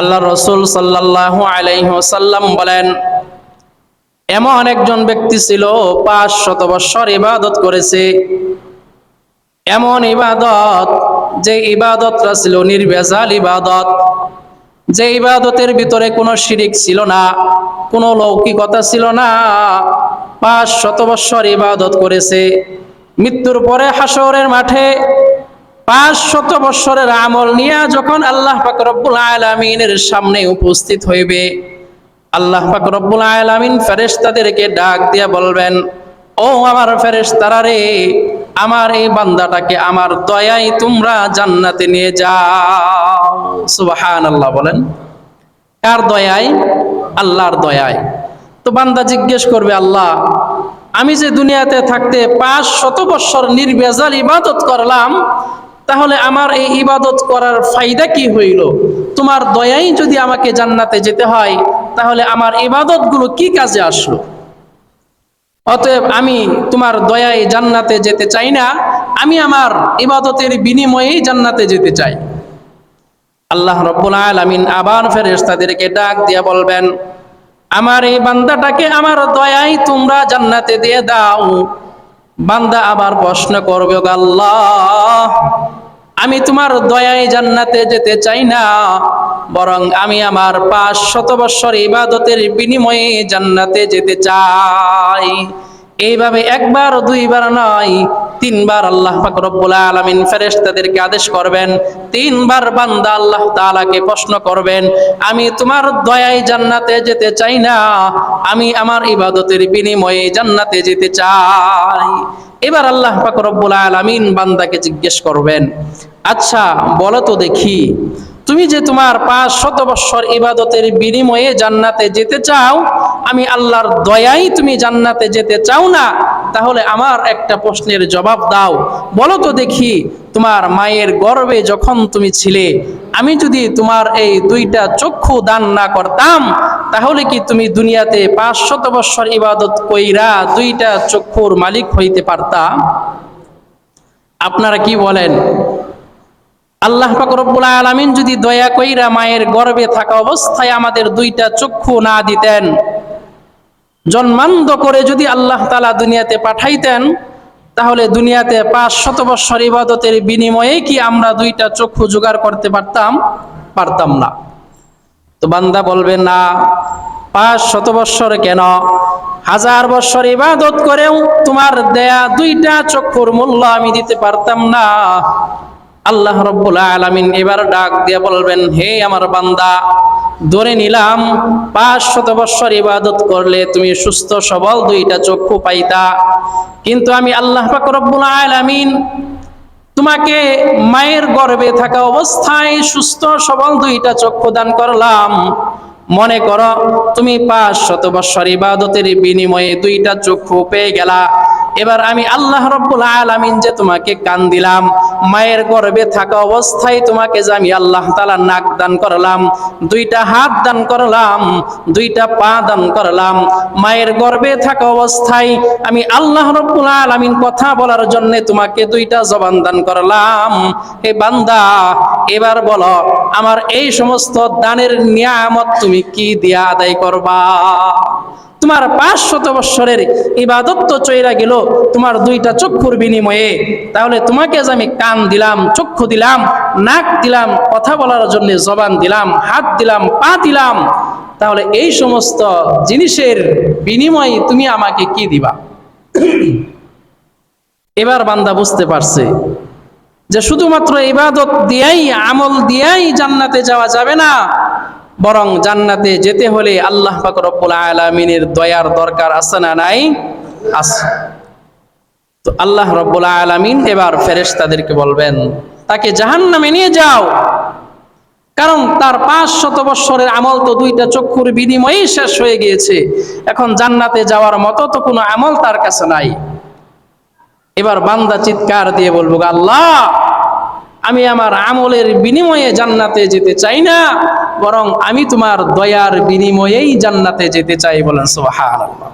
আল্লাহ রসুল সাল্লাহ আলাইসাল্লাম বলেন, এমন একজন ব্যক্তি ছিল, পাঁচ শত বৎসর ইবাদত করেছে। এমন ইবাদত, যে ইবাদতটা ছিল নির্ভেজাল ইবাদত। যে ইবাদতের ভিতরে কোনো শিরিক ছিল না, কোনো লৌকিকতা ছিল না, পাঁচ শত বৎসর ইবাদত করেছে। মৃত্যুর পরে হাসরের মাঠে পাঁচ শত বৎসরের আমল নিয়ে যখন আল্লাহ রব্বুল আলামিনের সামনে উপস্থিত হইবে, আল্লাহ রব্বুল আলামিন ফেরেশতাদেরকে ডাক দিয়ে বলবেন, ও আমার ফেরেশতারা রে, আমার এই বান্দাটাকে আমার দয়াই তোমরা জান্নাতে নিয়ে যাও। সুবহানাল্লাহ বলেন। কার দয়ায়? আল্লাহর দয়ায়। তো বান্দা জিজ্ঞেস করবে, আল্লাহ, আমি যে দুনিয়াতে থাকতে পাঁচ শত বৎসর নির্বেজাল ইবাদত করলাম তাহলে আমার এই ইবাদত করার ফায়দা কি হইল? তোমার দয়াই যদি আমাকে জান্নাতে যেতে হয়, তাহলে আমার ইবাদতগুলো কি কাজে আসলো? অতএব আমি তোমার দয়ায় জান্নাতে যেতে চাই না, আমি আমার ইবাদতের বিনিময়েই জান্নাতে যেতে চাই। আল্লাহ রব্বুল আলামিন আবার ফেরেশতাদেরকে ডাক দিয়ে বলবেন, আমার এই বান্দাটাকে আমার দয়ায় তোমরা জান্নাতে দিয়ে দাও। বান্দা আবার প্রশ্ন করবে গাল্লা আমি তোমার দয়ায় জান্নাতে যেতে চাই না, বরং আমি আমার পাঁচ শত বৎসর ইবাদতের বিনিময়ে জান্নাতে যেতে চাই। এইভাবে একবার দুইবার নয় তিনবার আল্লাহ পাক রব্বুল আলামিন ফেরেশতাদেরকে আদেশ করবেন, তিনবার বান্দা আল্লাহ তাআলাকে প্রশ্ন করবেন, আমি তোমার দয়ায় জান্নাতে যেতে চাই না, আমি আমার ইবাদতের বিনিময়ে জান্নাতে যেতে চাই। এবার আল্লাহ পাক রব্বুল আলামিন বান্দাকে জিজ্ঞেস করবেন আচ্ছা বলো তো দেখি তুমি যে তোমার পাঁচ শত বৎসর ইবাদতের বিনিময়ে জান্নাতে যেতে চাও, আমি আল্লাহর দয়াই তুমি জান্নাতে যেতে চাও না, তাহলে আমার একটা প্রশ্নের জবাব দাও। বলো তো দেখি, তোমার মায়ের গর্বে যখন তুমি ছিলে, আমি যদি তোমার এই দুইটা চক্ষু দান না করতাম, তাহলে কি তুমি দুনিয়াতে পাঁচ শত বৎসর ইবাদত কইরা দুইটা চক্ষুর মালিক হইতে পারতা? আপনারা কি বলেন? আল্লাহ পাক রব্বুল আলামিন যদি দয়া কইরা মায়ের গর্ভে থাকা অবস্থায় আমাদের দুইটা চক্ষু না দিতেন, জন্মান্ধ করে যদি আল্লাহ তালা দুনিয়াতে পাঠাইতেন, তাহলে দুনিয়াতে পাঁচ শত বৎসর ইবাদতের বিনিময়ে কি আমরা দুইটা চক্ষু জোগাড় করতে পারতাম? পারতাম না। তো বান্দা বলবে, না, পাঁচ শত বৎসর কেন? হাজার বৎসর ইবাদত করেও তোমার দেয়া দুইটা চক্ষুর মূল্য আমি দিতে পারতাম না। আল্লাহ রব্বুল আলামিন এবার ডাক দিয়ে বলবেন, হে আমার বান্দা, ধরে নিলাম পাঁচ শত বৎসর ইবাদত করলে তুমি সুস্থ, সবল দুইটা চক্ষু পাইতা। কিন্তু আমি আল্লাহ রব্বুল আলামিন তোমাকে মায়ের গর্ভে থাকা অবস্থায় সুস্থ, সবল দুইটা চক্ষু দান করলাম। মনে করো, তুমি পাঁচ শত বৎসর ইবাদতের বিনিময়ে দুইটা চক্ষু পেয়ে গেলা। এবার আমি আল্লাহ রব্বুল আলামিন যে তোমাকে কান দিলাম, মায়ের গর্ভে থাকা অবস্থায় তোমাকে যে আমি আল্লাহ তালা নাক দান করলাম, দুইটা হাত দান করলাম, দুইটা পা দান করলাম, মায়ের গর্ভে থাকা অবস্থায় আমি আল্লাহ রব্বুল আলামিন কথা বলার জন্য তোমাকে দুইটা জবান দান করলাম। হে বান্দা, এবার বলো, আমার এই সমস্ত দানের নিয়ামত তুমি কি দিয়া আদায় করবা? তোমার পাঁচ শত বৎসরের ইবাদত তো চইরা গেল, তোমার দুইটা চক্ষুর বিনিময়ে। তাহলে তোমাকে যে আমি কান দিলাম, চক্ষু দিলাম, নাক দিলাম, কথা বলার জন্য জবান দিলাম, হাত দিলাম, পা দিলাম, তাহলে এই সমস্ত জিনিসের বিনিময়ে তুমি আমাকে কি দিবা? এবার বান্দা বুঝতে পারছে যে শুধুমাত্র ইবাদত দিয়াই, আমল দিয়াই জান্নাতে যাওয়া যাবে না। বরং জান্নাতে যেতে হলে আল্লাহ পাক আলামিনের দয়ার দরকার আছে না নাই? আছে। তো আল্লাহ রব্বুল আলামিন এবার ফেরেশতাদেরকে বলবেন, তাকে জাহান্নামে নিয়ে যাও। কারণ তার পাঁচ শত বৎসরের আমল তো দুইটা চক্ষুর বিনিময়েই শেষ হয়ে গিয়েছে। এখন জান্নাতে যাওয়ার মতো তো কোনো আমল তার কাছে নাই। এবার বান্দা চিৎকার দিয়ে বলব, আল্লাহ আমি আমার আমলের বিনিময়ে জান্নাতে যেতে চাই না, বরং আমি তোমার দয়ার বিনিময়েই জান্নাতে যেতে চাই বলেন সুবহানাল্লাহ।